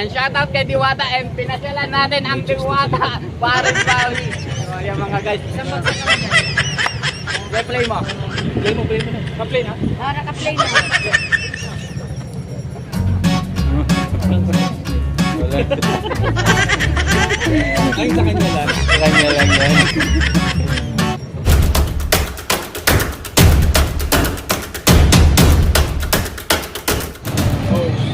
And shoutout kay Diwata and pinasyalan natin ang Diwata Paris Bawi. So, ayan mga guys. Play, play mo. Play mo, play mo na. Pa-play na. Ah, naka-play na. Ay, sa kanya lang. Sa kanya lang yan.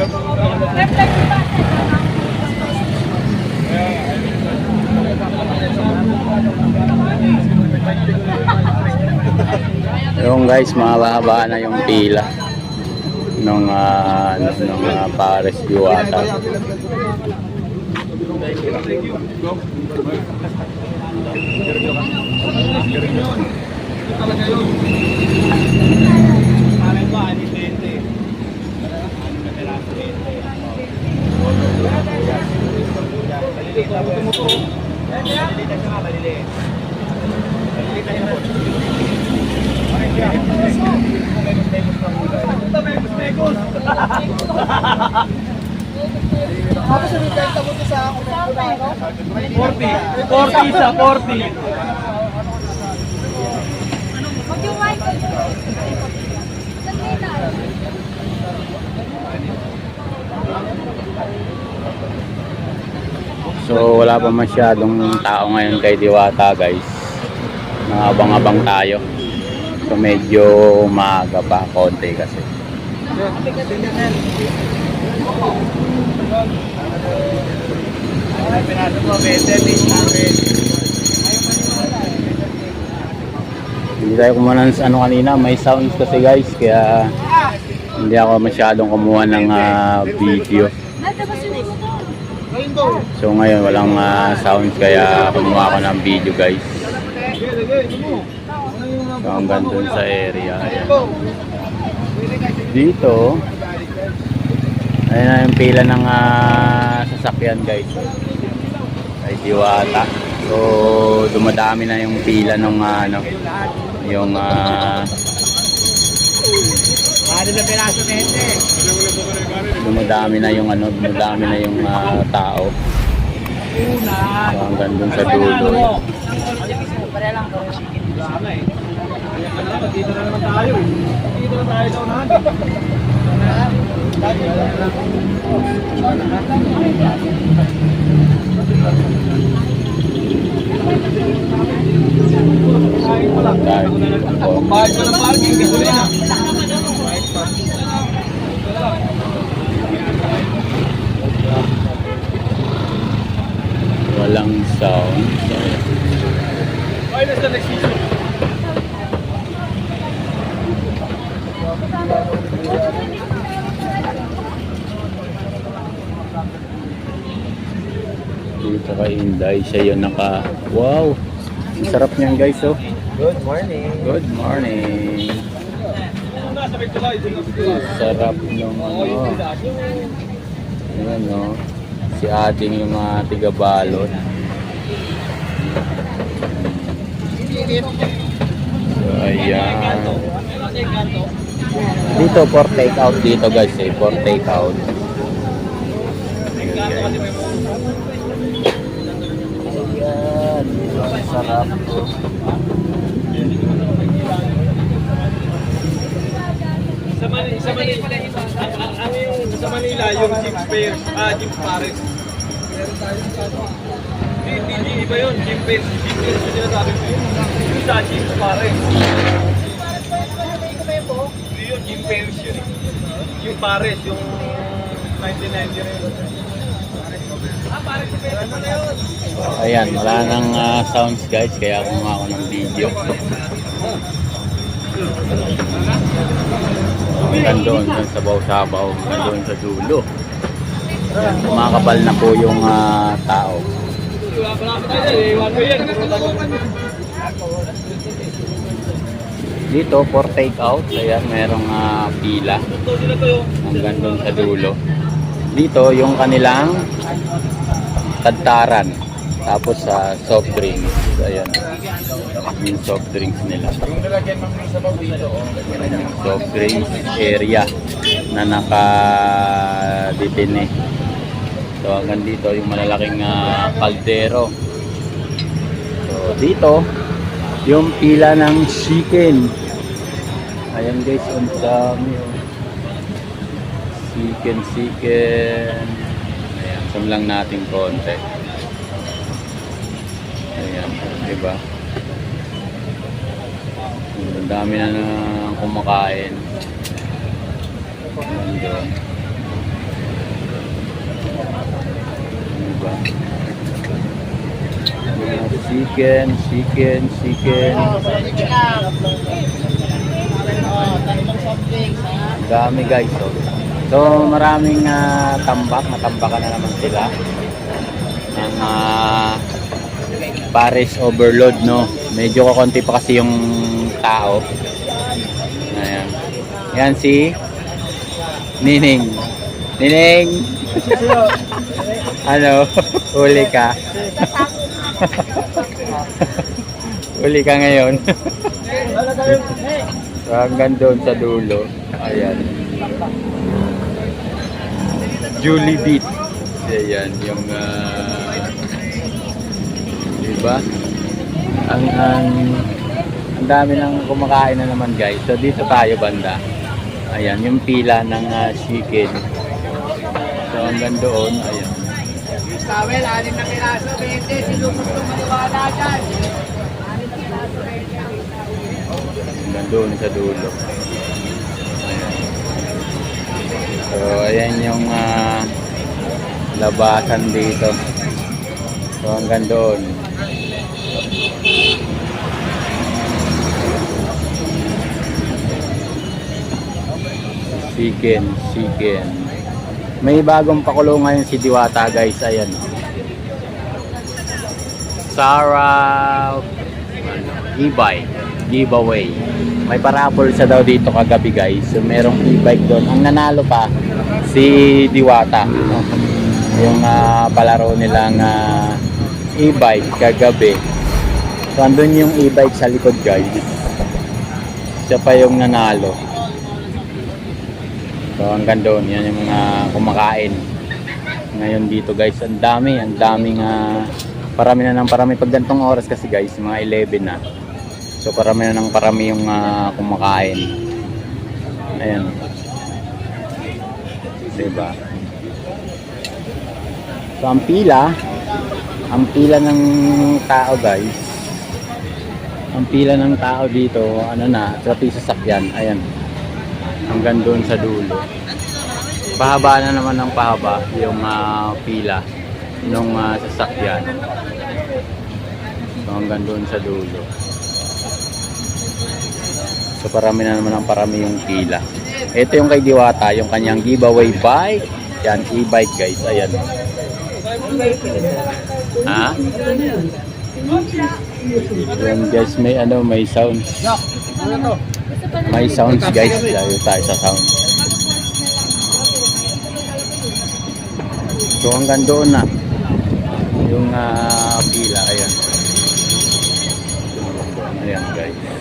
Yung guys, mahaba na yung pila nung uh, nung uh, Paris Diwata. Tapos sinitenta mo to sa komento na ano? 40. 40 sa 40. Mag-yung white. So wala pa masyadong tao ngayon kay Diwata guys. Nakabang-abang tayo. So medyo maaga pa konti kasi. Pinasok mo, 20, list namin. Hindi tayo kumuha ng ano kanina, may sounds kasi guys, kaya hindi ako masyadong kumuha ng ah, video. So ngayon walang ah, sounds kaya kumuha ako ng video guys. So hanggang dun sa area. Ayan. Dito, ayun na yung pila ng ah, sasakyan guys. Ay diwata. So dumadami na yung pila ng ah, ano, yung ah, Ano na pinaso, 20. Dumadami na yung ano, dumadami na yung ah, tao. Una. So, hanggang dun sa dulo. Eh. Dito na naman tayo eh. Dito na tayo pa lang. Bayad ko ng parking, gasolina. Walang sound. So, ayan. Ay, nasa nagsisip. dito kay Inday, siya yung naka... Wow! Sarap niyan guys, oh. Good morning. Good morning. Sarap ng ano. Ayan, oh. Si ating yung mga tiga-balot. So, ayan. Dito, for take out dito guys, eh. For take out. Ayan, guys. Ayan. Ang sarap. Sa Manila, sa Manila, ano yung sa Manila, yung Jim Spears, ah, Jim Pares. Hindi, hindi, iba yun, Jim Spears, Jim Spears yung sinasabi ko yun. Yung sa Jim Pares. Hindi yun, Jim Spears yun. Yung Pares, yung 1990 rin. Ah, Pares si Peter mo na yun. Ayan, wala nang ah, sounds guys, kaya kumuha ako ng video. Hanggang doon, sa baw-sabaw, doon sa dulo. Kumakabal na po yung ah, tao. Dito for take out, ayan, merong ah, pila hanggang doon sa dulo. Dito yung kanilang tadtaran. Tapos sa soft drinks, ayan. Yung soft drinks nila. Ayan soft drinks area na nakaditine. So hanggang dito yung malalaking ah, kaldero. So dito, yung pila ng chicken. Ayan guys, ang dami. oh. Chicken, chicken. Ayan, zoom lang natin konti. Ayan, di ba? Ang dami na na kumakain. Ayan doon. Di ba? Ayan, Chicken, chicken, chicken. Ang dami guys. Oh. So maraming ah, tambak, natambakan na naman sila ng ah, Paris overload no. Medyo kakonti pa kasi yung tao. Ayan. Yan si Nining. Nining. ano? Huli ka. Huli ka ngayon. so, hanggang doon sa dulo. Ayan. Julie Beat. Ayan, yung ah, diba? Ang ang ang dami nang kumakain na naman guys. So dito tayo banda. Ayan, yung pila ng ah, chicken. So hanggang doon, ayan. Tawel, anim na piraso, 20. Sino gusto maniwala dyan? Hanggang doon sa dulo. So ayan yung ah, labasan dito. So hanggang doon. Chicken, chicken. May bagong pakulo ngayon si Diwata guys, ayan. Sarah e-bike giveaway. May parapol sa daw dito kagabi guys. So merong e-bike doon. Ang nanalo pa si Diwata. Yung ah, palaro nilang ah, e-bike kagabi. So andun yung e-bike sa likod guys. Siya pa yung nanalo. So hanggang doon, yan yung mga kumakain. Ngayon dito guys, ang dami, ang daming ah, parami na ng parami. Pag gantong oras kasi guys, mga 11 na. So parami na ng parami yung ah, kumakain. Ayan. Diba? So ang pila, ang pila ng tao guys, ang pila ng tao dito, ano na, sa sasakyan, ayan hanggang doon sa dulo. Pahaba na naman ng pahaba yung ah, pila ng sasakyan. So hanggang doon sa dulo. So parami na naman ang parami yung pila. Ito yung kay Diwata, yung kanyang giveaway bike. Yan, e-bike guys. Ayan. Ha? Yan guys, may ano, may sound. To? May sounds guys. Layo tayo sa sound. So hanggang doon na. Yung ah, pila. Ayan. Ayan guys.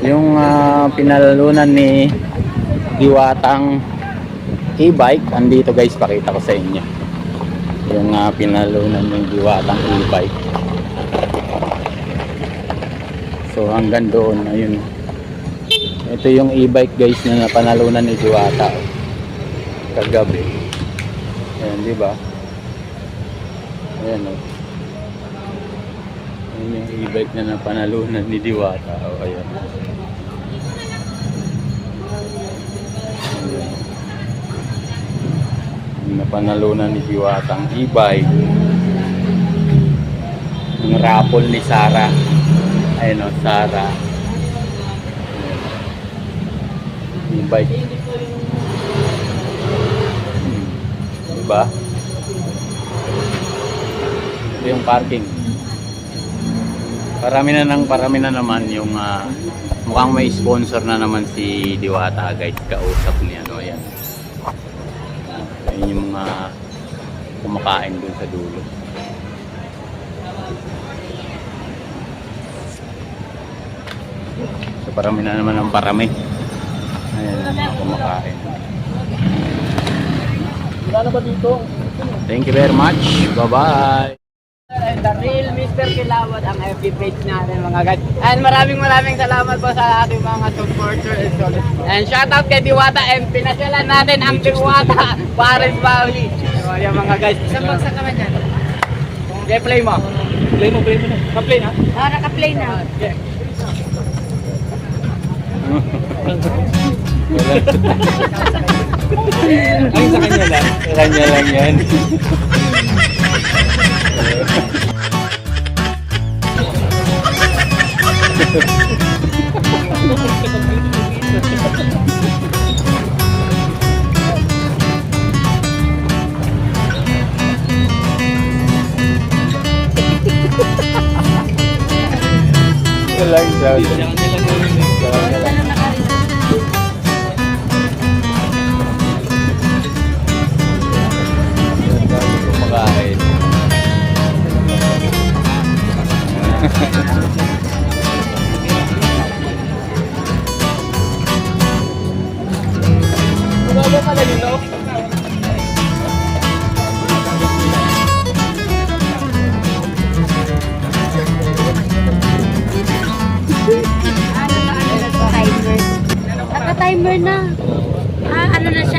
Yung ah, pinalalunan ni Diwatang e-bike. Andito guys. Pakita ko sa inyo. Yung ah, pinalalunan ni Diwatang e-bike. So hanggang doon, ayun. Ito yung e-bike guys na napanalunan ni Diwata oh. kagabi. Ayan, di ba? Ayan oh. Ayan yung e-bike na napanalunan ni Diwata. Oh, ayan. Ayan. Napanalunan ni Diwata ang e-bike. Yung raffle ni Sara. Ayun o, Sara. Ayan. E-bike. Hmm. ba? Ito yung parking. Parami na nang parami na naman yung ah, mukhang may sponsor na naman si Diwata guys. Kausap ni ano yan. Ayun yung mga kumakain dun sa dulo. So parami na naman ang parami. Ayan, mga kumakain. Wala na ba dito? Thank you very much. Bye-bye. And the real Mr. Kilawat ang FB page natin mga guys. And maraming maraming salamat po sa ating mga supporters and solid. And shoutout kay Diwata and pinasyalan natin ang Diwata Paris Valley. So yan mga guys. Isang bagsak naman yan. Okay, play mo. Play mo, play mo na. Pa-play na. Ah, naka-play na. Okay. Ay, sa kanya lang. Sa kanya lang yan. Lang siya.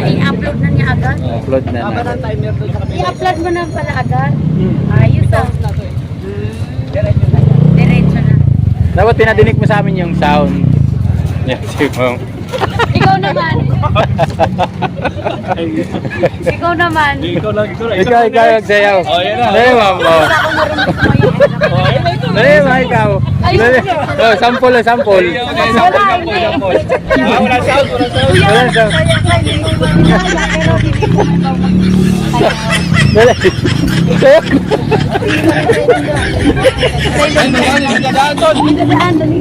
I-upload na niya agad. Upload na Tama na. I-upload mo na pala agad. Ayos ah. na to eh. Hmm, Diretso na. Diretso na. Dapat pinadinig mo sa amin yung sound. Yan, si Ma'am. Ikaw naman. Ikaw naman. Ikaw lang, ikaw lang. Ikaw, ikaw magsayaw. Oh, yan na. Dali, Ma'am. Oh. Oh, na ikaw. Dali. Oh, sample, oh, sample. Sample. Ah, wala sound, wala sound. Wala sound. Kaya ka, hindi mo kaya, pero hindi ko ikaw mag- Dali. Sayaw. Ay, naman, yung dadaan doon. Daan, dali.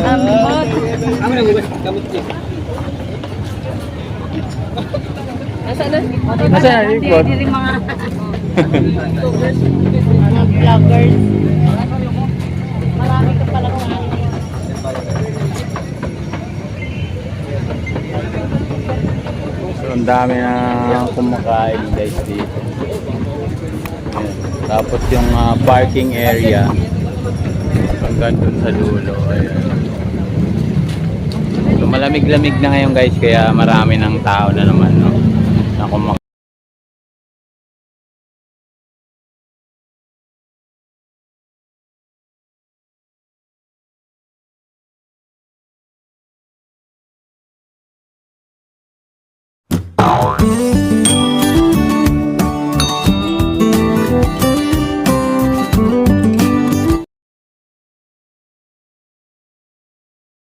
Um, hot. Kami na, bukas. Gamot niya. Nasaan na? Nasaan na, Hindi, ikot? hindi rin mga YouTubers, mga vloggers. Marami ka pala kumain. So, ang dami na kumakain guys dito. Tapos yung ah, parking area hanggang dun sa dulo. Ayan. So, malamig-lamig na ngayon guys kaya marami ng tao na naman no.